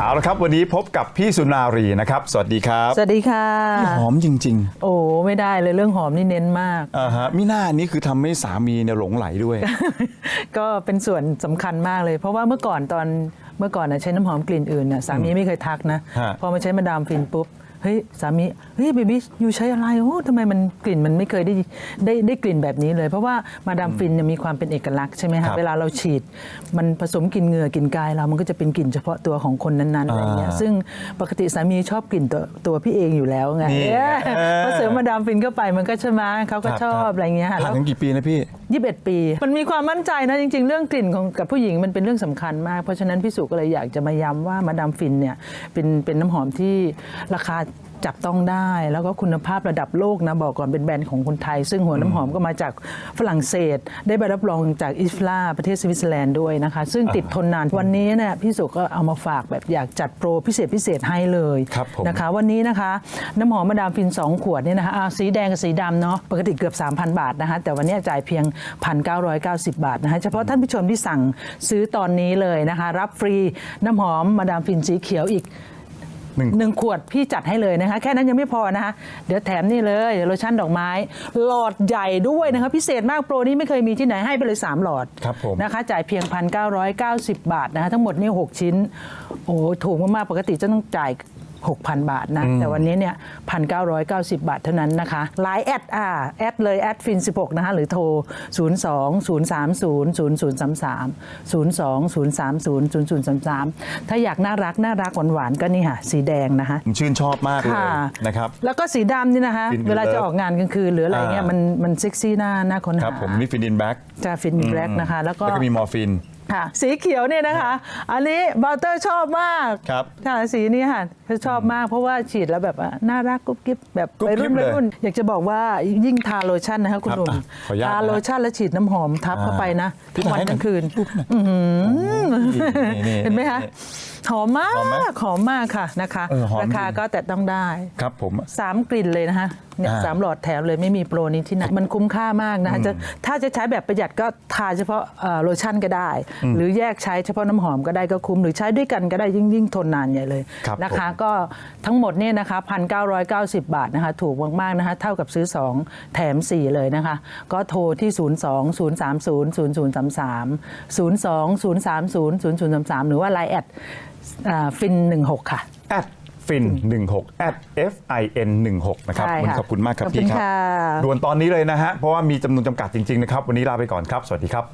เอาละครับ วันนี้พบกับพี่สุนารีนะครับ สวัสดีครับสวัสดีค่ะ หอมจริง โอ้ไม่ได้เลยเรื่องหอมนี่เน้นมาก ๆอ่าฮะมิน่านี่คือทำให้สามีเนี่ยหลงไหลด้วย ก็เป็นส่วนสำคัญมากเลย เพราะว่าเมื่อก่อนตอนเมื่อก่อนนะใช้น้ำหอมกลิ่นอื่นน่ะสามีไม่เคยทักนะ ฮะ พอมาใช้มาดามฟินปุ๊บเฮ้ยสามี เฮ้ยเบบี้อยู่ใช้อะไรโอ้ทำไมมันกลิ่นมันไม่เคยได้ได้ได้กลิ่นแบบนี้เลย เพราะว่ามาดามฟินเนี่ยมีความเป็นเอกลักษณ์ใช่ไหมครัคะบเวลาเราฉีด มันผสมกลิ่นเหงื่อกลิ่นกายเรามันก็จะเป็นกลิ่นเฉพาะตัวของคนนั้นๆอะไรเงี้ยอ่าซึ่งปกติสามีชอบกลิ่นตัวตัวพี่เองอยู่แล้วไงนี่เอ้ยเออ พอเสริมมาดามฟินเข้าไปมันก็ใช่ไหมเขาก็ชอบอะไรเงี้ยค่ะผ่านแล้วถึงกี่ปีนะพี่ 21 ปี มันมีความมั่นใจนะ จริง ๆ เรื่องกลิ่นของกับผู้หญิงมันเป็นเรื่องสำคัญมาก เพราะฉะนั้นพี่สุก็เลยอยากจะมาย้ำว่ามาดามฟินเนี่ยเป็นเป็นน้ำหอมที่ราคา จับต้องได้แล้วก็คุณภาพระดับโลกนะบอกก่อนเป็นแบรนด์ของคนไทย ซึ่งหัวน้ำหอมก็มาจากฝรั่งเศส ได้ใบรับรองจากอิสลาประเทศสวิตเซอร์แลนด์ด้วยนะคะ ซึ่งติดทนนานวันนี้เนี่ยพี่สุก็เอามาฝากแบบอยากจัดโปรพิเศษพิเศษให้เลยครับผมนะคะ วันนี้นะคะ น้ำหอมมาดามฟิน 2 ขวดเนี่ยนะคะอ่าสีแดงกับสีดำเนาะปกติเกือบ 3,000 บาทนะคะแต่วันนี้จ่ายเพียง 1,990 บาทนะคะเฉพาะท่านผู้ชมที่สั่งซื้อตอนนี้เลยนะคะ รับฟรีน้ำหอมมาดามฟินสีเขียวอีก หนึ่ง หนึ่งขวดพี่จัดให้เลยนะคะ แค่นั้นยังไม่พอนะคะเดี๋ยวแถมนี่เลยโลชั่นดอกไม้ หลอดใหญ่ด้วยนะคะพิเศษมากโปรนี้ไม่เคยมีที่ไหนให้ไปเลย 3 หลอดครับผม นะคะจ่ายเพียง 1,990 บาทนะคะทั้งหมดนี่ 6 ชิ้น โอ้ถูกมากๆปกติจะต้องจ่าย 6,000 บาทนะ แต่วันนี้เนี่ย1,990บาทเท่านั้นนะคะไลน์แอดอ่าแอดเลยแอดฟิน 16 นะคะหรือโทร 02 030 0033 02 030 0033 ถ้าอยากน่ารักน่ารักหวานๆก็นี่ค่ะ สีแดงนะคะ ผมชื่นชอบมากเลยค่ะ นะครับ แล้วก็สีดำนี่นะคะ Fin เวลา Love จะออกงานกลางคืนหรืออะไรเงี้ยอ่ามัมันมันเซ็กซี่หน้าหน้าค้นคหารับผมนี่ฟินินแบ็กจะฟินแบล็กนะคะ แล้วก็แล้วก็มีมอร์ฟิน ค่ะ สีเขียวเนี่ยนะคะ อันนี้บัลเตอร์ชอบมากครับค่ะสีนี้ค่ะเขาชอบมากเพราะว่าฉีดแล้วแบบว่าน่ารักกุ๊บกิ๊บแบบกุ๊บวัยกิ๊รุ่บนเลยวัยรุ่น อยากจะบอกว่ายิ่งทาโลชั่นนะคะคุณครับหนุ่มอะขออนุญาตทานะโลชั่นแล้วฉีดน้ำหอมทับเข้าไปนะพี่ทั้งวันถ่ายให้หน่อยทั้งคืน นี่เห็นไหมคะหอมมาหอมไหมกหอมมากค่ะนะคะ เออหอมราคาจริงก็แต่ต้องได้ครับผม สามกลิ่นเลยนะคะ เนี่ยอ่าสามหลอดแถมเลยไม่มีโปรนี้ที่ไหนมันคุ้มค่ามากนะคะจะถ้าจะใช้แบบประหยัดก็ทาเฉพาะเอ่อโลชั่นก็ได้ หรือแยกใช้เฉพาะน้ำหอมก็ได้ก็คุ้ม หรือใช้ด้วยกันก็ได้ยิ่งยิ่งทนนานใหญ่เลยครับนะคะผมก็ทั้งหมดเนี่ยนะคะ1,990บาทนะคะถูกมากๆนะคะเท่ากับซื้อ 2 แถม 4 เลยนะคะ ก็โทรที่ 02 030 0033 02 030 0033 หรือว่าไลน์แอดฟิน 16 ค่ะแอด ฟิน16แอด F I N 16นะครับใช่วันค่ะนี้ขอบคุณมากครับขอบคุณพี่ครับค่ะ ด่วนตอนนี้เลยนะฮะเพราะว่ามีจำนวนจำกัดจริงๆนะครับวันนี้ลาไปก่อนครับ สวัสดีครับ